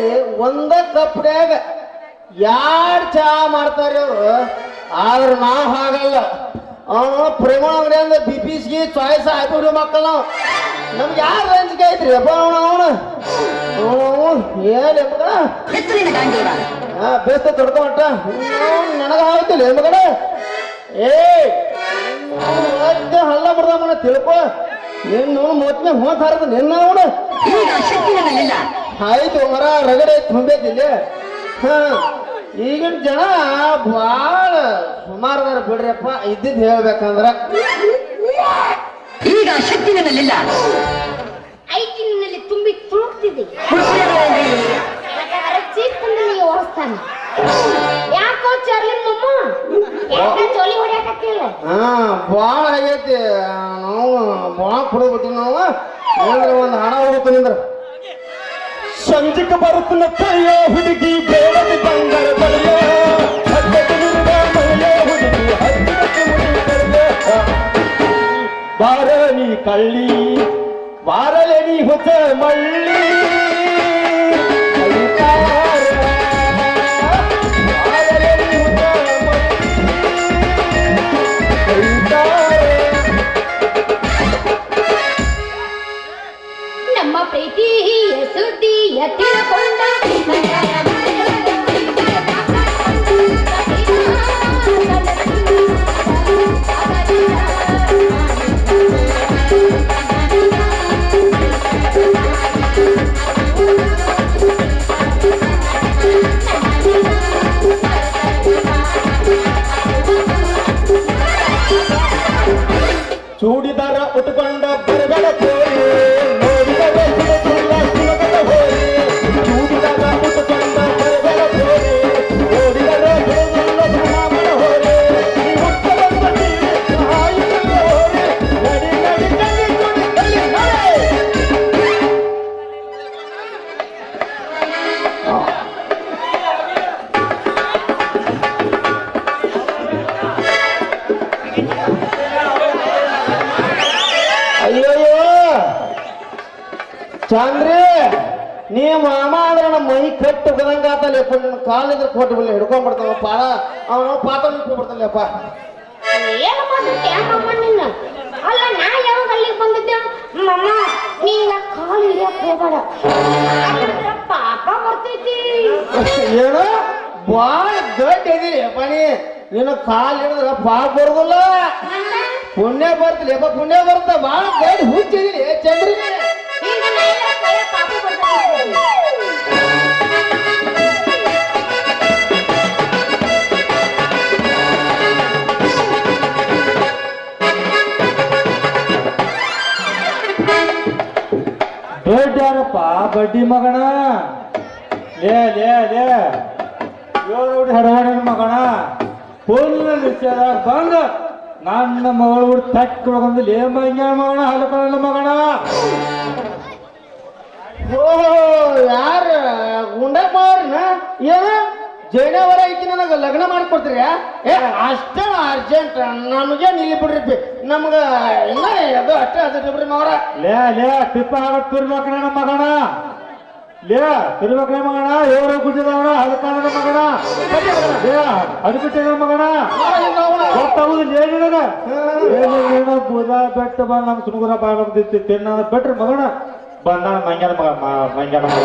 ನೋಡ್ರಿ ಒಂದ ಕಪ್ನ್ಯಾಗ ಯಾರು ಚಹಾ ಮಾಡ್ತಾರೆ ಅವರು? ಆದ್ರೆ ನಾವು ಹಾಗಲ್ಲ. ಅವನು ಪ್ರೇಮ ಅಂದ್ರೆ ಬಿ ಪಿ ಸಿ ಚಾಯ್ಸ್ ಆಗ್ಬಿಡ್ರಿ ಮಕ್ಕಳು ನಾವು. ನಮ್ಗೆ ಯಾರು ರೇಂಜ್ಗೆ ಐತ್ರಿ? ಅಪ್ಪ ಅವನು ಅವನು. ಅವನು ಏನು ಮಗಳ ಹಾ ಬೇಸ್ತ ನನಗ ಆಯ್ತಿಲ್ಲ ಮಗಳ ಏ ಹಲ್ಲ ಬಿಡ್ದಮ್ಮನ ತಿಳ್ಕೊ. ನಿನ್ನ ಮೊದ್ಲೇ ಹೋತ್ ಹಾರದ ನಿನ್ನ ಅವನು. ಆಯ್ತು ಮರ ರಗಡೆ ತುಂಬೈತಿಲ್ಲ ಹಾ ಈಗಿನ ಜನ ಭಾಳ ಸುಮಾರು ಅದಾರ ಬಿಡ್ರಿಯಪ್ಪ ಇದ್ದಿದ್ದು ಹೇಳ್ಬೇಕಂದ್ರ. ಈಗ ಶಕ್ತಿ ನನ್ನಲ್ಲಿಲ್ಲ ಐಟಿನಲ್ಲಿ ತುಂಬಿ ತುಳುಕ್ತಿದೆ ಯಾಕಂದ್ರೆ ಚೀಪಂದಲ್ಲಿ ಓಡಿಸ್ತಾನೆ. ಯಾಕೋ ಚಾರ್ಲಿ ಮಮ್ಮ? ಯಾಕ ಜೋಲಿ ಹೊಡ್ಯಾಕತ್ತಿಲ್ಲ ಹಾ ಭಾಳ ಆಗೈತಿ. ನಾವು ಭಾಳ ಕುಡಿದ್ಬಿಟ್ಟಿವಿ ನಾವು. ಒಂದು ಹಣ ಹೋಗ್ತೀನಿ ನಿಂದ್ರ ಸಂಜೆಗೆ ಬರುತ್ತಿನ ತಾಯ ಹುಡುಗಿ ಬೇಡದ ಬಂಗಾರ ಬರಲೇ ಬಾರ ನೀ ಕಳ್ಳಿ ಬಾರಲೆ ನೀ ಹೊಸ ಮಳ್ಳಿ. ಚಂದ್ರಿ ನೀ ಮಾಮ ಅಂದ್ರೆ ಮೈ ಕಟ್ಟು ಹೋದಂಗ ಆತಲ್ಲಪ್ಪ ನಿನ್ನ ಕಾಲಿದ್ರೆ ಕೊಟ್ಟು ಬಿಡ್ಲಿ ಹಿಡ್ಕೊಂಡ್ಬಿಡ್ತಾವ ಪಾಳ ಅವನು ಪಾತ್ರ ನಿಂತ್ಕೊಂಡ್ಬಿಡ್ತಾನಲ್ಲಪ್ಪ ಏನು ನಿನ್ನ? ಅಲ್ಲ ನಾ ಯಾವಾಗ ಅಲ್ಲಿಗೆ ಬಂದಿದ್ದೆ? ನಿನ್ನ ಕಾಲು ಹಿಡಿಯಕ್ ಹೋಗ್ಬೇಡ. ಪಾಪ ಬರ್ತೈತಿ ಏನು ಭಾಳ ದೊಡ್ಡ ಇದೀರಿ ಅಪ್ಪ ನೀ. ನೀನು ಕಾಲ್ ಹಿಡಿದ್ರ ಪಾಪ ಬರೋದಿಲ್ಲ. ಪುಣ್ಯ ಬರ್ತಿಲ್ಲ ಅಪ್ಪ ಪುಣ್ಯ ಬರ್ತ ಭಾಳ ದೊಡ್ಡ ಹುಚ್ಚಿದೀನಿ ಚಂದ್ರಿ. ಈಗ ಇಲ್ಲ, ಕೈ ಪಾಪ ಬರ್ತೈತಿ. ದೊಡ್ಡ ಯಾರಪ್ಪ ಬಡ್ಡಿ ಮಗಣ ಲೇ ಲೇ ಲೇ ಏಳು ಹಡವಡಿನ ಮಗಣ ಫುಲ್ ವಿಷಯದ ಬಂದ ನನ್ನ ಮಗಳು ಬಿಟ್ಟು ತಕ್ಕ ಬಂದು ಲೇ ಮಂಗ್ಯ ಮಗಣ ಹಲಕಣ್ಣ ಮಗಣ ಓ ಯಾರ ಗುಂಡಪ್ಪ ಅವ್ರನ್ನ ಏನ ಜೈನವರ ಐತಿ ನನಗೆ ಲಗ್ನ ಮಾಡಿಕೊಡ್ತೀರಿ ಏ ಅಷ್ಟೇ ಅರ್ಜೆಂಟ್ ನಮಗೆ ನಿಲ್ಲಿ ಬಿಡ್ರಿ. ನಮ್ಗ ಇನ್ನ ಅದು ಅಷ್ಟೇ ಅದು ಬಿಡ್ರಿ ಮಾವ್ರ ಲೇ ಲೇ ತಿಪ್ಪ ಆಗತ್ ತಿರ್ಬೇಕ ನನ್ನ ಮಗಣ ಲೇ ತಿರ್ಬೇಕ ಮಗಣ ಏಳು ಗುಡ್ಡದವಣ ಹಲಕಣ್ಣ ಮಗಣ ಲೇ ಅಡ್ಬಿಟ್ಟ ಮಗಣ ಗೊತ್ತಾಗುದಿಲ್ಲ ಏನಿದಾಗ ಏನೋ ಬೆಟ್ಟ ಬಾ ನಮ್ಮ ಬಾಯ್ ಬಾಳ್ತಿತ್ತು ತಿನ್ನ ಬೆಟ್ರ ಮಗನ ಬಂದಾನ ಮಂಗ್ಯಾನ ಮಗ ಮ- ಮಂಗ್ಯಾನ ಮಗ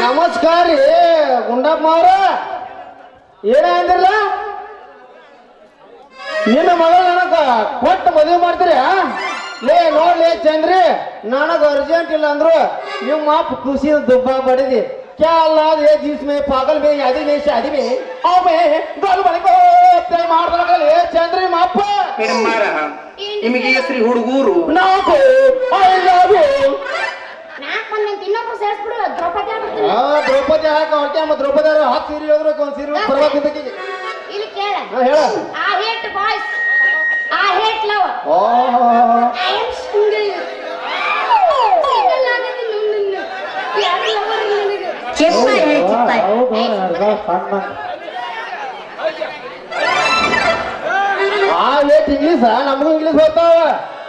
ನಮಸ್ಕಾರ ರೀ, ಗುಂಡಪ್ಪ ಅವ್ರ ಏನ ಅಂದಿರಲ್ಲ ನಿನ್ನ ಮಗಳು ನನಗ ಕೊಟ್ಟು ಮದುವೆ ಮಾಡ್ತೀರಿ? ಲೇ, ನೋಡ್ಲೇ ಚಂದ್ರಿ, ನನಗ ಅರ್ಜೆಂಟ್ ಇಲ್ಲ ಅಂದ್ರು ನಿಮ್ಮ ಅಪ್ಪ ಖುಷಿ ದುಬ್ಬ ಬಡಿದಿ. क्या अल्लाह ये जिसमें पागल में यादी में शादी में आओ मैं गल बने को ते मार दलगले चंद्री माप ಮೇಡಮ್ಮಾರ ನಿಮಗೆ ಹೆಸರಿ ಹುಡುಗೂರು ನಾಕು ಐ ಲವ್ ಯು ನಾಲ್ಕು ಮಂದಿ ಅಂತ ಇನ್ನೊಬ್ರು ಸೇರಿಸ್ಬಿಡು ದ್ರೌಪದಿ ಆಗ್ಬಿಡ್ತೀನಿ ಆ ದ್ರೌಪದಿ ಹಾಕ ಹೊರಕೆ ನಮ್ಮ ದ್ರೌಪದಿ ಅವ್ರು ಹಾಕಿ ಸೀರೆ ಹೇಳಿದ್ರು ಒಂದ್ ಸೀರೆ ಪರವಾಗಿದ್ದಕ್ಕೆ ಇಲ್ಲಿ ಕೇಳ ಹಾ, ಹೇಳ I hate boys. I hate love. O I am single. ಹೌದು ಅರ್ಧ ಆ ಲೇಟ್ ಇಂಗ್ಲೀಷ ನಮಗೂ ಇಂಗ್ಲೀಷ್ ಹೋಗ್ತಾವ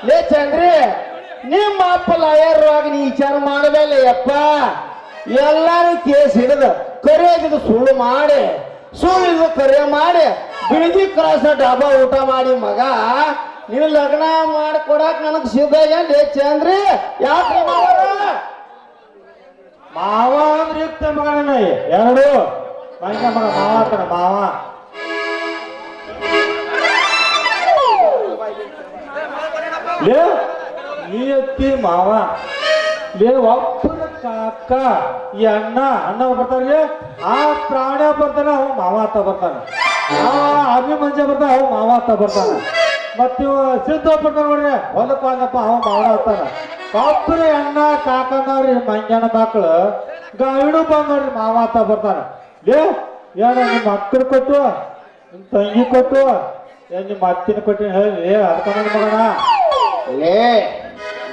ಲೇ ಚಂದ್ರಿ ನಿಮ್ಮ ಅಪ್ಪ ಲಾಯರ್ ಆಗಿ ನೀ ವಿಚಾರ ಮಾಡಬೇಡ ಯಪ್ಪ ಎಲ್ಲಾರು ಕೇಸ್ ಹಿಡಿದು ಕರೆಯೋದಿದ್ದು ಸುಳ್ಳು ಮಾಡಿ ಸುಳ್ಳು ಕರೆ ಮಾಡಿ ಬಿಳಿದಿ ಕ್ರಾಸ ಡಾಬಾ ಊಟ ಮಾಡಿ ಮಗ ನೀವು ಲಗ್ನ ಮಾಡ್ಕೊಡಕ್ ನನಗ್ ಸಿದ್ಧ ಲೇ ಚಂದ್ರಿ ಯಾಕೆ? ಮಾವ ಅಂದ್ರೆ ಯುಕ್ತ ಮಗನ ಎರಡು. ಮಂಗ್ಯ ಮಗ ಮಾವ ಅಂತಾನ, ಮಾವ. ಲೇ, ನೀ ಎತ್ತಿ ಮಾವ. ಲೇ, ಒಬ್ಬನ ಕಾಕ, ಈ ಅಣ್ಣ ಅಣ್ಣ ಬರ್ತಾನೆ ಆ ಪ್ರಾಣ ಬರ್ತಾನ, ಅವ್ ಮಾವ ಅಂತ ಬರ್ತಾನ. ಆ ಅಭಿ ಮಂಜ ಬರ್ತಾನ, ಅವ್ ಮಾವ ಅಂತ ಬರ್ತಾನ. ಮತ್ತೆ ಇವ ಸಿದ್ಧ ಬರ್ತಾನ ನೋಡ್ರಿ, ಹೊಲಕ್ಕೆ ಹೋದಪ್ಪ ಅವ ಮಾವ ಅಂತಾನ. ಒಬ್ಬರೇ ಅಣ್ಣ ಕಾಕನವ್ರಿ ಮಂಜನ ಮಕ್ಕಳು ಗಾವಿಡು ಮಾವ ಅಂತ ಬರ್ತಾನ ಲೇ, ಏನ ನಿಮ್ಮ ಮಕ್ಕಳು ಕೊಟ್ಟು ತಂಗಿ ಕೊಟ್ಟು ಏನ್ ನಿಮ್ಮ ಅತ್ತಿನ ಕೊಟ್ಟಿನ ಹೇಳಿ ಏ ನನ್ನ ಮಗನ. ಲೇ,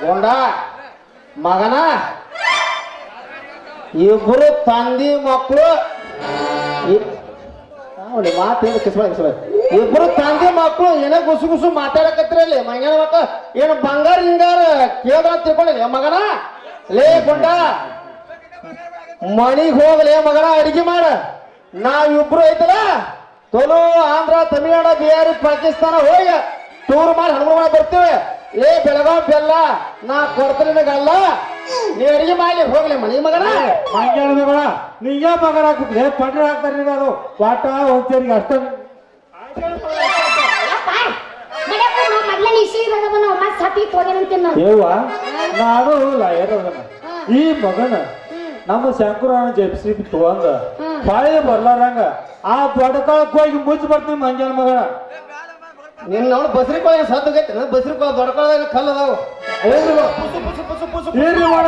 ಗೊಂಡ, ಮಗನ. ಇಬ್ರು ತಂದಿ ಮಕ್ಕಳು ಮಾತು ಕಿಸ್ಬಾರ ಕಿಸ್ಬಾರ ಇಬ್ರು ತಂದೆ ಮಕ್ಕಳು ಏನೇ ಗುಸು ಗುಸು ಮಾತಾಡಕತ್ತಿರಲ್ಲಿ? ಮಂಗನ ಮಕ್ಕ, ಏನು ಬಂಗಾರ ಹಿಂಗಾರ ಅಂತ ತಿಳ್ಕೊಳ್ಳಿ ಮಗನ? ಲೇ ಗುಂಡ ಮಣಿಗ್ ಹೋಗ್ಲೇ ಮಗನ, ಅಡಿಗೆ ಮಾಡ. ನಾವಿಬ್ರು ಐತಲ್ಲ? ತೊಲು ಆಂಧ್ರ, ತಮಿಳ್ನಾಡು, ಬಿಹಾರಿ, ಪಾಕಿಸ್ತಾನ ಹೋಗಿ ಟೂರ್ ಮಾಡಿ ಹನುಮಾನ ಮಾಡಿ ಬರ್ತೇವೆ. ಏ ಬೆಳಗಾವ್ ಬೆಲ್ಲ, ನಾ ಕೊಡ್ತೀನಿ ನಿನಗಲ್ಲ ನೀ ಅಡಿಗೆ ಮಾಡಿ ಹೋಗ್ಲಿ ಮನಿ ಮಗನ. ಮಂಗ್ಯಾನ ಮಗಳ, ನೀ ಮಗನ ಹಾಕ್ಬಿಟ್ರೆ ಪಂಡ್ರ ಹಾಕ್ತಾರೆ ಅದು. ಪಾಠ ಒಂಚೇರಿಗೆ ಅಷ್ಟ ನಾನು. ಲಾಯರ್ ಅದನ್ನ. ಈ ಮಗನ ನಮ್ಮ ಶಂಕರಣ್ಣ ಜೆಪ್ಸಿ ತಗೊಂಡ ಬಾಯಿ ಬರ್ಲಾರಂಗ. ಆ ದೊಡ್ಡಕಾಳಕ್ ಹೋಗಿ ಮುಚ್ಚಿ ಬರ್ತೀನಿ ಮಂಜಾನ ಮಗ ನಿನ್ನ ನೋಡಿ ಬಸ್ರಿ ಸದ್ದು ಸತ್ತೋಗೈತೆ ಬಸ್ರಿ ಕೋಳ ದೊಡ್ಕೊಳದಾಗ ಕಲ್ಲು ಅದಾವು. ಪುಸು ಪುಸು ಪುಸು ಪುಸು ಇರ್ಲಿ ಮಾಡ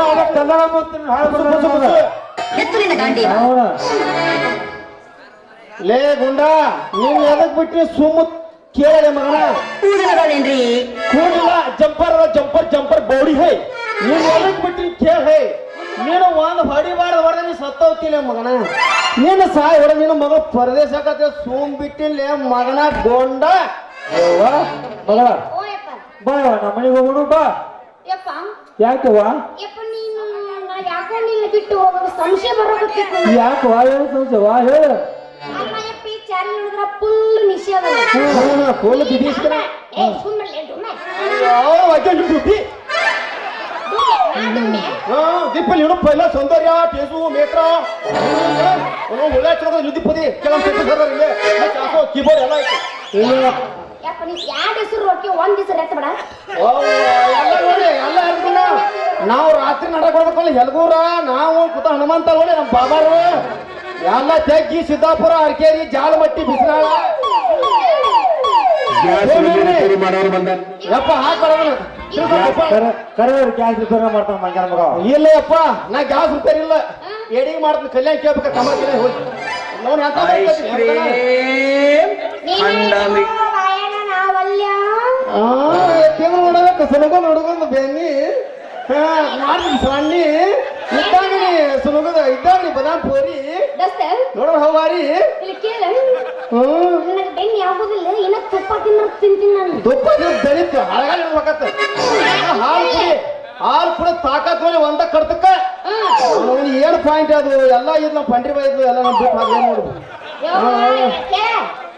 ಹಾಳು ಪುಸು ಬರ್ತಾನ. ಅವನ ಲೇ ಗುಂಡ ನೀನ್ ಎದಕ್ ಬಿಟ್ರಿ ಸುಮ್ಮ ಕೇಳಲೆ ಮಗನ? ಕೂಡಿಲ್ಲ ಜಂಪರ್ ಅದ ಜಂಪರ್ ಜಂಪರ್ ಬೌಡಿ ಹೈ. ನೀನ್ ಎದಕ್ ಬಿಟ್ರಿ ಕೇಳ ಹೈ. ನೀನು ಒಂದ್ ಹೊಡಿಬಾರ್ದ ಹೊಡೆದ ನೀ ಸತ್ತೋಗ್ತಿಲ್ಲ ಮಗನ? ನೀನು ಸಾಯ್ ಹೊಡೆ ನೀನು ಮಗ ಪರದೇಶಕ್ಕೆ ಸೋಮ್ ಬಿಟ್ಟಿಲ್ಲ ಮಗನ ಗೊಂಡ. ಮಗ ಮಗಳ ಬಾ ನಮ್ಮ ಮನೆಗೆ ಹೋಗೋಣ ಬಾ. ಯಾಕವ್ವ? ನಿನ್ನ ಸಂಶಯ ಯಾಕವ್ವ? ಹೇಳು ಸಂಜೆವ್ವ ಹೇಳು. ನೋಡಿದ್ರ ಫುಲ್ ನಿಷೇಧ ಫೋನ್ ಬಿಡಿಸ್ತಾನ ಏ ಸುಮ್ಮನೆ ಡುಮ್ಮೆ ದುಡ್ಡಿ ಡುಮ್ಮೆ ದೀಪಲ್ ಇವನು ಪೈಲ ಸೌಂದರ್ಯ ಟೇಸು ಮೇತ್ರ ಅವನು ಒಳ್ಳೆ ಚಲೋ ನಿದ್ದಿ ಪದಿ ಕೆಲವು ಸೆಟ್ಟು ಸರ್ ಇಲ್ಲೇ ಚಾಸೋ ಕೀಬೋರ್ಡ್ ಎಲ್ಲ ಐತೆ. ಇಲ್ಲ. ಯಪ್ಪ ನೀ ಎರಡು ಹೆಸರು ರೊಟ್ಟಿ ಒಂದ್ ಹೆಸರು ಎತ್ತ ಬೇಡ. ಎಲ್ಲ ನೋಡಿ ಎಲ್ಲ ನಾವು ರಾತ್ರಿ ನಡಕೊಡ್ಬೇಕಲ್ಲ ಎಲ್ಗೂರ. ನಾವು ಕುತ ಹನುಮಂತ ನೋಡಿ ನಮ್ಮ ಬಾಬಾರು. ಎಲ್ಲ ಜಗ್ಗಿ ಸಿದ್ದಾಪುರ ಅರ್ಕೆರಿ ಜಾಲಮಟ್ಟಿ ಬಿಸಿನಾಳ. ಯಪ್ಪ ಹಾಕೊಳ್ಳೋದು ಕರೆ ಕರೆ ಗ್ಯಾಸ್ ರಿಪೇರ್ ಮಾಡ್ತಾನ ಮಂಗ್ಯಾನ ಮಗ. ಇಲ್ಲ ಯಪ್ಪ ನಾ ಗ್ಯಾಸ್ ರಿಪೇರಿ ಇಲ್ಲ. ಎಡಿಗೆ ಮಾಡ್ತೀನಿ ಕಲ್ಯಾಣ ಕೇಳ್ಬೇಕ? ಕಮಲ ಕಲ್ಯಾಣ ಹೋಗಿ. ನೋಡಿ ಅಂತ ತಿಂಗಳು ನೋಡಬೇಕು ಸುನಗೊಂದು ಹುಡುಗೊಂದು ಬೆನ್ನಿ. ಹಾ ಮಾಡ್ತೀನಿ ಸಣ್ಣಿ. ನೀ ಸುನಗದ ಇದ್ದಾಗ ನೀ ಬದಾಮ್ ಪೋರಿ. ದೋಸ್ತ ನೋಡೋ ಹವಾರಿ. ಇಲ್ಲಿ ಕೇಳ. ಹ್ಮ್. ನನಗೆ ಬೆಣ್ಣೆ ಆಗೋದಿಲ್ಲ ಇನ್ನ ತುಪ್ಪ ತಿನ್ನ ತಿಂತೀನಿ ನಾನು. ತುಪ್ಪ ದಳಿತು ಹಳಗಾಲ ಇರ್ಬೇಕತ್ತ ಹಾಲು ಕುಡಿ. ಹಾಲು ಕೂಡ ತಾಕತ್ ಮೇಲೆ ಒಂದ ಕಡ್ತಕ್ಕ. ಅವ್ನು ಏನು ಪಾಯಿಂಟ್ ಅದು? ಎಲ್ಲ ಇದು ನಮ್ಮ ಪಂಡ್ರಿ ಇದು ಎಲ್ಲ ನಮ್ಮ ಬಿಟ್ಟು ಹಾಗೆ ಮಾಡುದು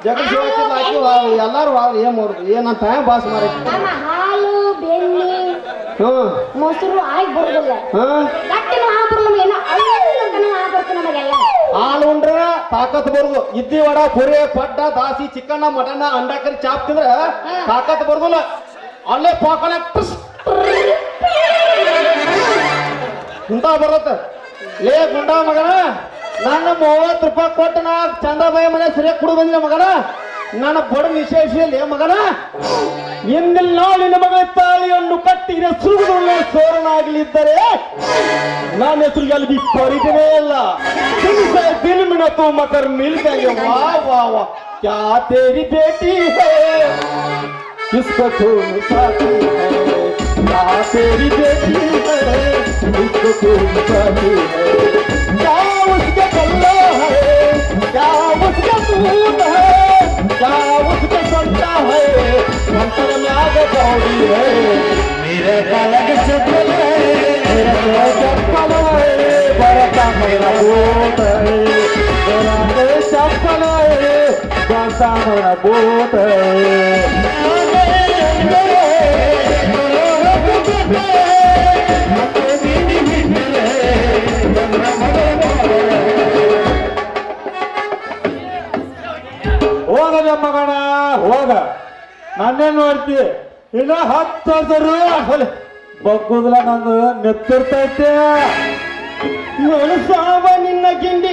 ಜಗತ್ ಶಿವಾಚಿಲ್ಲ ಹಾಕಿ ಎಲ್ಲಾರು ಏನು ಮಾಡುದು? ಏನು ಟೈಮ್ ಬಾಸ್ ಮಾರಿ ಹಾಲು ಬೆಣ್ಣೆ ಹ್ಞೂ ಮೊಸರು ಆಗಿ ಬರುದಿಲ್ಲ. ಹ್ಮ್. ತಾಕತ್ ಬರುದು. ಇದ್ದಿ ವಡ ಪುರಿ ಪಡ್ಡ ದಾಸಿ ಚಿಕ್ಕಣ್ಣ ಮಟನ್ ಅಂಡಾಕರಿ ಚಾಪ್ ತಿಂದ್ರ ತಾಕತ್ ಬರುದಿಲ್ಲ. ಅಲ್ಲೇ ಟಸ್ ಇಂತ ಬರತ್ತ. ಏ ಗುಂಡ ಮಗನ ನನ್ನ ಮೂವತ್ತು ರೂಪಾಯಿ ಕೊಟ್ಟು ನಾ ಚಂದ್ರಬಾಯಿ ಮನೆ ಸರಿಯಾಗಿ ಕುಡು ಬಂದಿ ಮಗನ. ನನ್ನ ಬಡ ನಿಶೇಷಲ್ಲಿ ಮಗನ. ಇಂದಿನ ನಾಳಿನ ಮಗಳ ತಾಳಿಯನ್ನು ಕಟ್ಟಿದ ಸುರುಗುಳ್ಳ ಸೋರನಾಗಲಿದ್ದರೆ ನನ್ನ ಹೆಸರಿಗೆ ಅಲ್ಲಿ ಪರಿಚಯವೇ ಇಲ್ಲ तुमसे दिल में न तो मकर मिल गए वाह वाह वाह क्या तेरी बेटी है किसको खून साथी है क्या तेरी बेटी है किसको खून साथी है क्या उसके कल्ला है क्या उसका दूध बोट ಹೋಗದ ಮಗಣ ಹೋಗ. ನನ್ನೇ ನೋಡ್ತಿ ಇನ್ನ ಹತ್ತರು ಹದರು ಬಗ್ಗುದಿಲ್ಲ ನಂದು ನೆತ್ತಿರ್ತೈತೆ ಸಾವ ನಿನ್ನ ಗಿಂಡಿ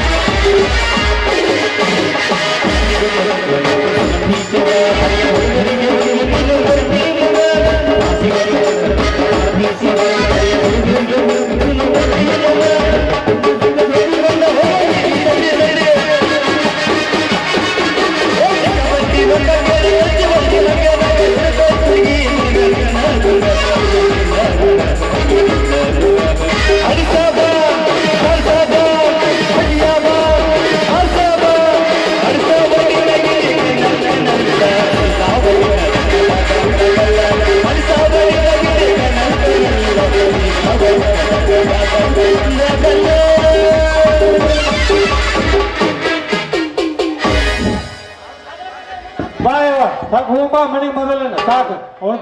ಹೋಗ್ ಬಾ ಮನೆಗೆ ಮೊದಲೇನ ಸಾಕು. ಅವನು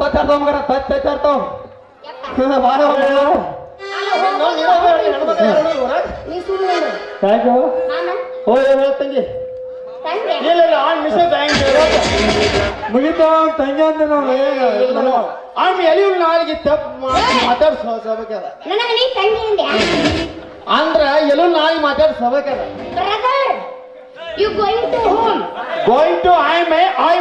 ತಚ್ಚಾಡ್ತಾವ ಮಗನ ತಚ್ ತಚ್ಚಾಡ್ತಾವ ಹೇಳ್ತಂಗಿ ತಂದೆ. ಇಲ್ಲ ಇಲ್ಲ ಆನ್ ತಂಗಿ ಅಂತ ನಾವು ಆಮ್ ಎಲ್ಲಿ ತಪ್ಪು ಅಂದ್ರ ಎಲ್ಲೂ ನಾಯಿ ಮಾತಾಡ್ಸೋಬೇಕದ brother you going to home going to I may I